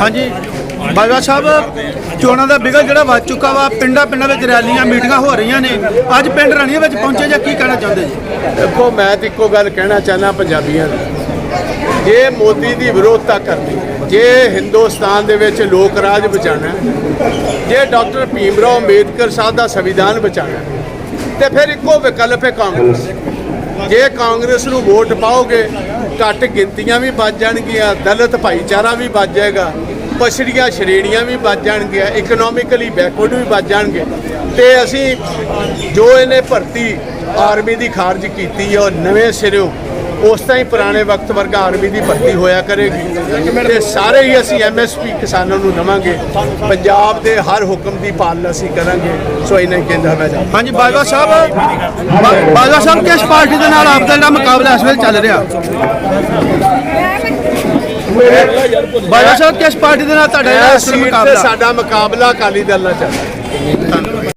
ਹਾਂਜੀ। ਬਾਜਵਾ ਸਾਹਿਬ ਚੋਣਾਂ ਦਾ ਬਿਗਲ ਜਿਹੜਾ ਵੱਜ ਚੁੱਕਾ ਵਾ ਪਿੰਡਾਂ ਪਿੰਡਾਂ ਵਿੱਚ ਰੈਲੀਆਂ ਮੀਟਿੰਗਾਂ ਹੋ ਰਹੀਆਂ ਨੇ। ਅੱਜ ਪਿੰਡ ਰਣੀਆਂ ਵਿੱਚ ਪਹੁੰਚੇ ਜਾਂ ਕੀ ਕਹਿਣਾ ਚਾਹੁੰਦੇ ਜੀ? ਦੇਖੋ ਮੈਂ ਤਾਂ ਇੱਕੋ ਗੱਲ ਕਹਿਣਾ ਚਾਹੁੰਦਾ ਪੰਜਾਬੀਆਂ ਨੂੰ। ਜੇ ਮੋਦੀ ਦੀ ਵਿਰੋਧਤਾ ਕਰਨੀ ਜੇ ਹਿੰਦੁਸਤਾਨ ਦੇ ਵਿੱਚ ਲੋਕ ਰਾਜ ਬਚਾਉਣਾ ਹੈ, ਜੇ ਡਾਕਟਰ ਭੀਮ ਰਾਓ ਅੰਬੇਦਕਰ ਸਾਹਿਬ ਦਾ ਸੰਵਿਧਾਨ ਬਚਾਉਣਾ ਹੈ, ਤੇ ਫਿਰ ਇੱਕੋ ਵਿਕਲਪ ਹੈ ਕਾਂਗਰਸ। ਜੇ ਕਾਂਗਰਸ ਨੂੰ ਵੋਟ ਪਾਓਗੇ ਘੱਟ ਗਿਣਤੀਆਂ ਵੀ ਬਚ ਜਾਣਗੀਆਂ, ਦਲਿਤ ਭਾਈਚਾਰਾ ਵੀ ਬਚ ਜਾਏਗਾ, ਪਛੜੀਆਂ ਸ਼੍ਰੇਣੀਆਂ ਵੀ ਬਚ ਜਾਣਗੀਆਂ ਇਕਨੋਮਿਕਲੀ ਬੈਕਵਰਡ ਵੀ ਬਚ ਜਾਣਗੇ। ਤੇ ਅਸੀਂ ਜੋ ਇਹਨੇ ਭਰਤੀ ਆਰਮੀ ਦੀ ਖਾਰਜ ਕੀਤੀ ਹੈ ਉਹ ਨਵੇਂ ਸਿਰਿਓਂ ਉਸ ਤਰ੍ਹਾਂ ਹੀ ਪੁਰਾਣੇ ਵਕਤ ਵਰਗਾ ਆਰਮੀ ਦੀ ਭਰਤੀ ਹੋਇਆ ਕਰੇਗੀ। ਤੇ ਸਾਰੇ ਹੀ ਅਸੀਂ ਐਮਐਸਪੀ ਕਿਸਾਨਾਂ ਨੂੰ ਦਵਾਂਗੇ। ਪੰਜਾਬ ਦੇ ਹਰ ਹੁਕਮ ਦੀ ਪਾਲਣਾ ਅਸੀਂ ਕਰਾਂਗੇ। ਸੋ ਇਹਨਾਂ ਕਹਿੰਦਾ ਮੈਂ ਜਾ ਹਾਂਜੀ ਬਾਜਵਾ ਸਾਹਿਬ ਬਾਜਵਾ ਸਾਹਿਬ ਕਿਸ ਪਾਰਟੀ ਦੇ ਨਾਲ ਆਪ ਦਾ ਜਿਹੜਾ ਮੁਕਾਬਲਾ ਇਸ ਵੇਲੇ ਚੱਲ ਰਿਹਾ? ਬਾਜਵਾ ਸਾਹਿਬ ਕਿਸ ਪਾਰਟੀ ਦੇ ਨਾਲ ਤੁਹਾਡਾ ਜਿਹੜਾ ਮੁਕਾਬਲਾ? ਸਾਡਾ ਮੁਕਾਬਲਾ ਅਕਾਲੀ ਦਲ ਨਾਲ ਚੱਲ ਰਿਹਾ।